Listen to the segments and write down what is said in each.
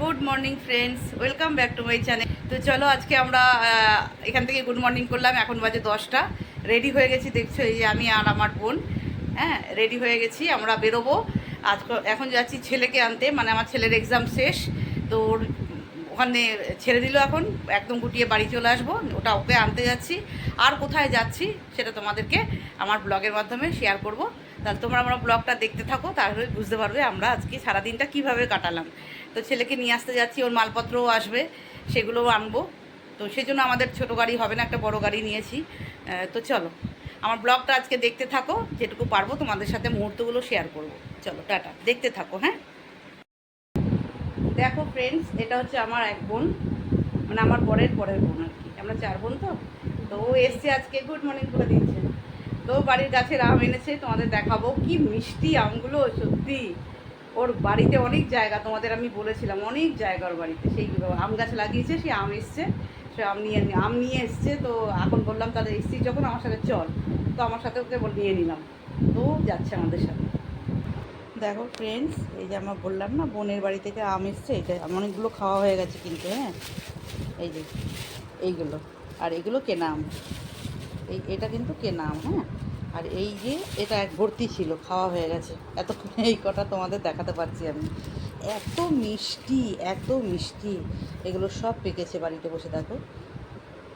Good morning friends, welcome back to my channel. তো চলো আজকে আমরা এখান থেকে গুড মর্নিং করলাম, এখন বাজে দশটা। রেডি হয়ে গেছি, দেখছ এই যে আমি আর আমার বোন। হ্যাঁ রেডি হয়ে গেছি, আমরা বেরোবো। আজ এখন যাচ্ছি ছেলেকে আনতে মানে আমার ছেলের এক্সাম শেষ। তো ওর ওখানে ছেড়ে দিল এখন, একদম গুটিয়ে বাড়ি চলে আসব, ওটা ওকে আনতে যাচ্ছি। আর কোথায় যাচ্ছি, সেটা তোমাদেরকে আমার ব্লগের মাধ্যমে শেয়ার করব। তাহলে তোমরা আমার ব্লগটা দেখতে থাকো, তাহলে বুঝতে পারবে আমরা আজকে সারাদিনটা কীভাবে কাটালাম। তো ছেলেকে নিয়ে আসতে যাচ্ছি, ওর মালপত্রও আসবে, সেগুলোও আনব। তো সেই জন্য আমাদের ছোটো গাড়ি হবে না, একটা বড় গাড়ি নিয়েছি। তো চলো, আমার ব্লগটা আজকে দেখতে থাকো, যেটুকু পারব তোমাদের সাথে মুহূর্তগুলো শেয়ার করব। চলো, টাটা, দেখতে থাকো হ্যাঁ? দেখো ফ্রেন্ডস এটা হচ্ছে আমার এক বোন মানে আমার পরের পরের বোন আর কি। আমরা চার বোন তো? তো ও এসছে আজকে গুড মর্নিং করে দিচ্ছে তো বাড়ির গাছের আম এনেছে, তোমাদের দেখাবো। কি মিষ্টি আমগুলো, সত্যি। ওর বাড়িতে অনেক জায়গা, তোমাদের আমি বলেছিলাম, অনেক জায়গা ওর বাড়িতে। সেই আম গাছ লাগিয়েছে সেই আম এসছে, সে আম নিয়ে আম নিয়ে এসছে, তো এখন বললাম, তাহলে এসছি যখন আমার সাথে চল। তো আমার সাথে ওকে নিয়ে নিলাম। তো যাচ্ছে আমাদের সাথে। দেখো ফ্রেন্ডস এই যে আমরা বললাম না, বোনের বাড়ি থেকে আম এসছে, এটা অনেকগুলো খাওয়া হয়ে গেছে কিন্তু হ্যাঁ? এই যে, এইগুলো। আর এগুলো কেনা আম। এই, এটা কিন্তু কেনা হ্যাঁ? আর এই যে এটা এক ভর্তি ছিল, খাওয়া হয়ে গেছে। এতক্ষণে এই কটা তোমাদের দেখাতে পারছি আমি। এত মিষ্টি এত মিষ্টি। এগুলো সব পেকেছে বাড়িতে বসে, দেখো।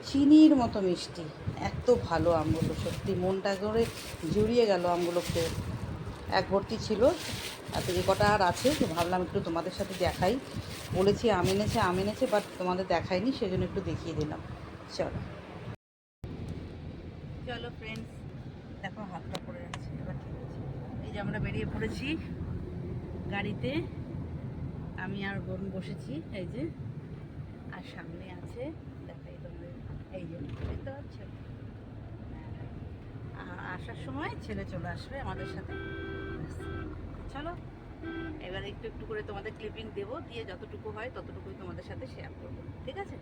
চিনির মতো মিষ্টি। এত ভালো আমগুলো সত্যি মনটা করে জুড়িয়ে গেল আমগুলো খেয়ে এক ভর্তি ছিল। আর তো এ কটা আর আছে, তো ভাবলাম একটু তোমাদের সাথে দেখাই। বলেছি, আম এনেছে আম এনেছে বাট তোমাদের দেখাইনি, সেজন্য একটু দেখিয়ে দিলাম। চলো ফ্রেন্ডস দেখো হাতটা পড়ে যাচ্ছে এবার ঠিক আছে এই যে আমরা বেরিয়ে পড়েছি গাড়িতে। আমি আর বোন বসেছি, এই যে। আর সামনে আছে, দেখাই তোমাদের। এই যে, দেখতে পাচ্ছ? আর আসার সময় ছেলে চলে আসবে আমাদের সাথে। চলো, এবার একটু একটু করে তোমাদের ক্লিপিং দেবো, দিয়ে যতটুকু হয় ততটুকুই তোমাদের সাথে শেয়ার করব। ঠিক আছে?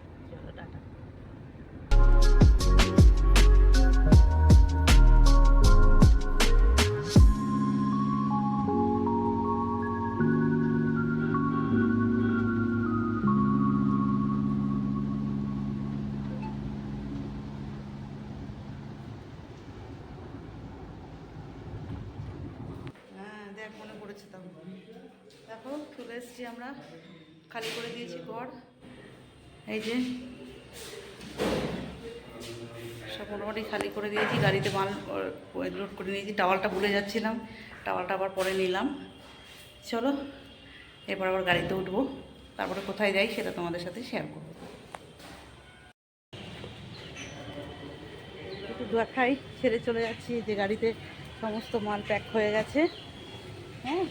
দেখ মনে তো। দেখো, চলে এসেছি আমরা। খালি করে দিয়েছি ঘর। এই যে, সব মোটামুটি খালি করে দিয়েছি। গাড়িতে মাল লোড করে নিয়েছি। টাওয়ালটা ভুলে যাচ্ছিলাম। টাওয়ালটা আবার পরে নিলাম। চলো এরপর আবার গাড়িতে উঠবো। তারপরে কোথায় যাই সেটা তোমাদের সাথে শেয়ার করব। একটু দেখাই। ছেড়ে চলে যাচ্ছি। যে গাড়িতে সমস্ত মাল প্যাক হয়ে গেছে। হ্যাঁ।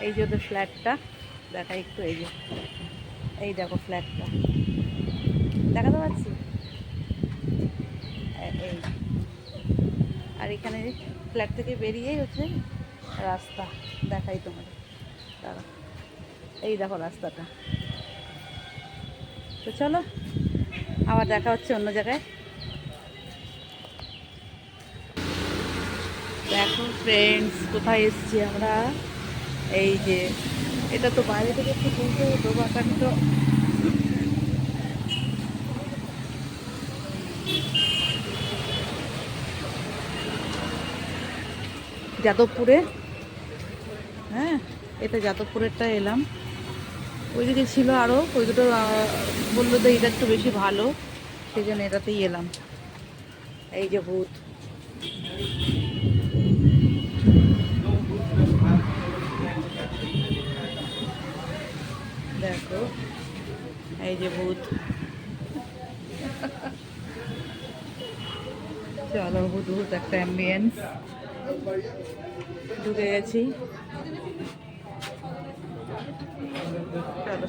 এই যে তো ফ্ল্যাটটা দেখা একটু এই যে। এই দেখো ফ্ল্যাটটা দেখাতে পারছি? এ- এই। আর এখানে ফ্ল্যাট থেকে বেরিয়েই হচ্ছে রাস্তা। দেখাই তোমাদের। দাঁড়া এই দেখো রাস্তাটা। তো চলো, আবার দেখা হচ্ছে অন্য জায়গায়। দেখো ফ্রেন্ডস কোথায় এসেছি আমরা? এই যে, এটা তো বাইরে থেকে একটু বলতে হতো বাকান্ত যাদবপুরে হ্যাঁ এটা যাদবপুরেরটা এলাম। ওইদিকে ছিল আরও ওই দুটো বলল তো এটা একটু বেশি ভালো সেই জন্য এটাতেই এলাম। এই যে ভূত। দেখো। এই যে ভূত। চলো ভূত ভূত একটা অ্যাম্বিয়েন্স ঢুকে গেছি। চলো।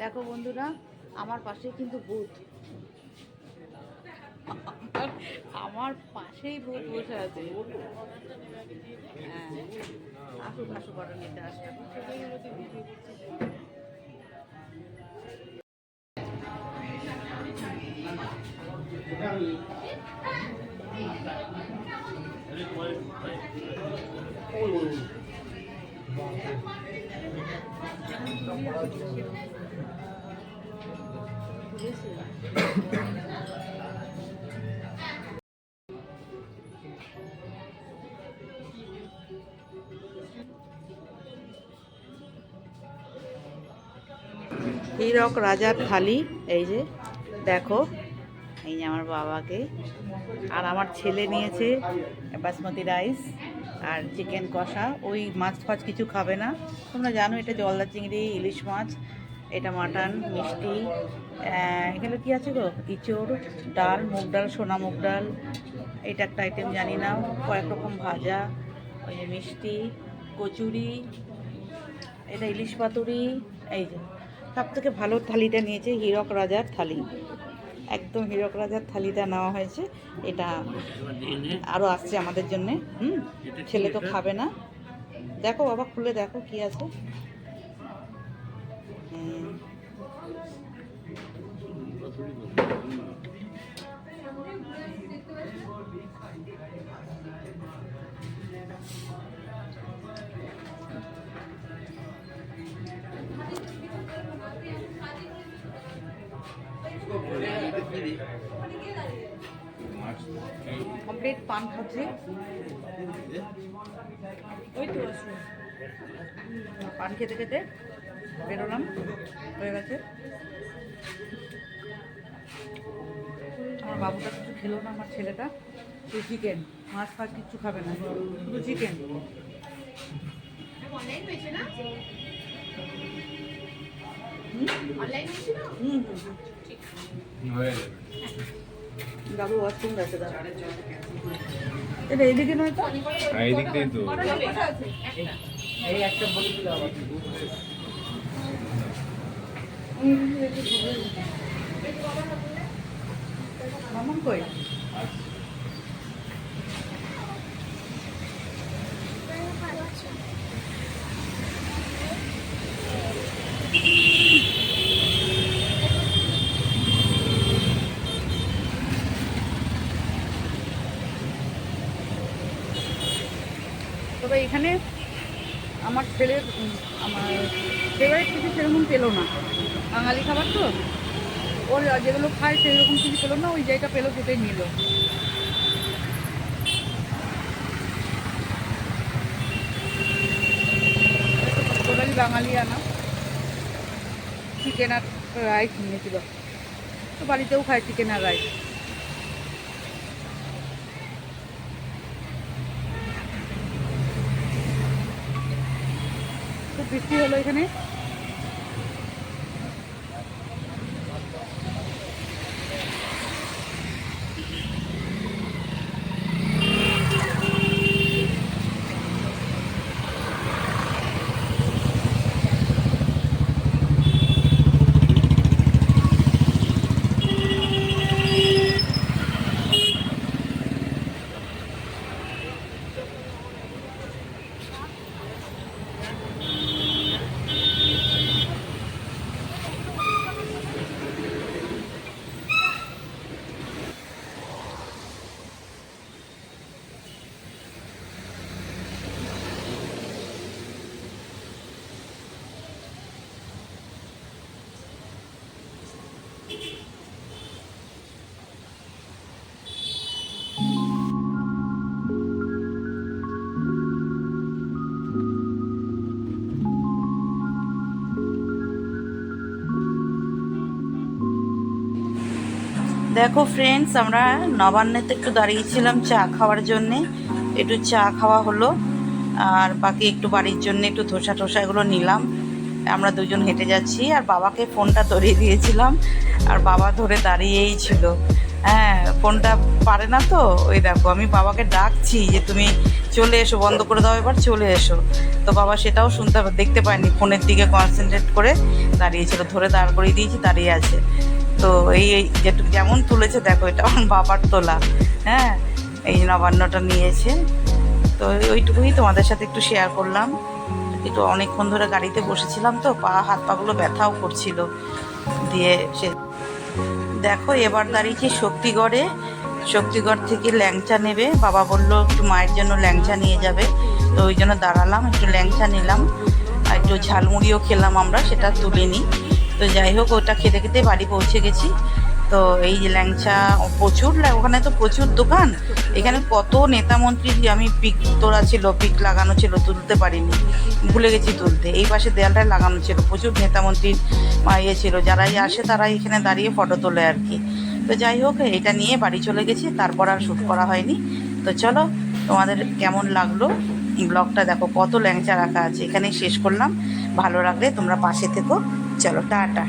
দেখো বন্ধুরা আমার পাশেই কিন্তু ভূত আমার পাশেই ভূত বসে আছে। হ্যাঁ। নিতে Thank you. হীরক রাজার থালি, এই যে, দেখো, এই যে আমার বাবাকে। আর আমার ছেলে নিয়েছে বাসমতি রাইস আর চিকেন কষা। ওই মাছ ফাছ কিছু খাবে না। তোমরা জানো, এটা জলদা চিংড়ি, ইলিশ মাছ। এটা মাটন, মিষ্টি। এখানে কি আছে গো? ইঁচড়, ডাল, মুগ ডাল, সোনা মুগ ডাল। এটা একটা আইটেম জানি না। কয়েক রকম ভাজা, ওই যে মিষ্টি, কচুরি, এটা ইলিশ পাতুরি, এই যে। সব থেকে ভালো থালিটা নিয়েছে হীরক রাজার থালি। একদম হীরক রাজার থালিটা নেওয়া হয়েছে। এটা আরও আসছে আমাদের জন্যে। হুম? ছেলে তো খাবে না। দেখো বাবা, খুলে দেখো কি আছে। কমপ্লিট পান খাচ্ছি ওই তো পান খেতে খেতে বেরোলাম। হয়ে গেছে। আমার বাবুটা কিছু খেলো না আমার ছেলেটা। শুধু চিকেন মাছ ফাছ কিচ্ছু খাবে না শুধু চিকেন অনলাইন হয়েছে না হুম অনলাইন হয়েছিল হুম। হুম দাদু ওয়াশরুম গেছে দাদা এটা এদিকে নয় তো? এই দিয়ে তো। এই একটা বলে দিল আবার তবে এখানে আমার ছেলের আমার ফেভারিট কিছু সেরকম পেল না। বাঙালি খাবার তো? ওর যেগুলো খায় সেরকম কিছু পেল না, ওই জায়গা পেল সেটাই নিল। বাঙালি আনা। চিকেন আর রাইস নিয়েছিল। তো বাড়িতেও খায় চিকেন আর রাইস খুব বৃষ্টি হলো এখানে। দেখো ফ্রেন্ডস আমরা নবান্নেতে একটু দাঁড়িয়েছিলাম চা খাওয়ার জন্যে। একটু চা খাওয়া হলো, আর বাকি একটু বাড়ির জন্য একটু ধোসা টোসা এগুলো নিলাম। আমরা দুজন হেঁটে যাচ্ছি, আর বাবাকে ফোনটা ধরিয়ে দিয়েছিলাম, আর বাবা ধরে দাঁড়িয়েই ছিল। হ্যাঁ ফোনটা পারে না তো? ওই দেখো, আমি বাবাকে ডাকছি যে তুমি চলে এসো, বন্ধ করে দাও, এবার চলে এসো। তো বাবা সেটাও শুনতে দেখতে পায়নি, ফোনের দিকে কনসেন্ট্রেট করে দাঁড়িয়েছিল ধরে দাঁড় করিয়ে দিয়েছি, দাঁড়িয়ে আছে। তো এই যেমন তুলেছে, দেখো, এটা আমার বাবার তোলা। হ্যাঁ? এই নবান্নটা নিয়েছে। তো ওইটুকুই তোমাদের সাথে একটু শেয়ার করলাম। একটু অনেকক্ষণ ধরে গাড়িতে বসেছিলাম তো, পা, হাত পাগুলো ব্যথাও করছিল। দিয়ে সে, দেখো, এবার দাঁড়িয়েছি শক্তিগড়ে। শক্তিগড় থেকে ল্যাংচা নেবে। বাবা বলল, একটু মায়ের জন্য ল্যাংচা নিয়ে যাবে। তো ওই জন্য দাঁড়ালাম, একটু ল্যাংচা নিলাম। আর একটু ঝালমুড়িও খেলাম আমরা, সেটা তুলে নিই। তো যাই হোক, ওটা খেতে খেতে বাড়ি পৌঁছে গেছি। তো এই যে ল্যাংচা, প্রচুর ওখানে তো প্রচুর দোকান। এখানে কত নেতা মন্ত্রী আমি পিক তোলা ছিল, পিক লাগানো ছিল, তুলতে পারিনি। ভুলে গেছি তুলতে। এই পাশে দেয়ালটায় লাগানো ছিল, প্রচুর নেতা মন্ত্রীর ইয়ে ছিল। যারাই আসে তারাই এখানে দাঁড়িয়ে ফটো তোলে আর কি। তো যাই হোক, এটা নিয়ে বাড়ি চলে গেছি, তারপর আর শ্যুট করা হয়নি। তো চলো, তোমাদের কেমন লাগল? ব্লগটা দেখো, কত ল্যাংচা রাখা আছে। এখানেই শেষ করলাম। ভালো লাগলে তোমরা পাশে থেকো। চলো টাটা।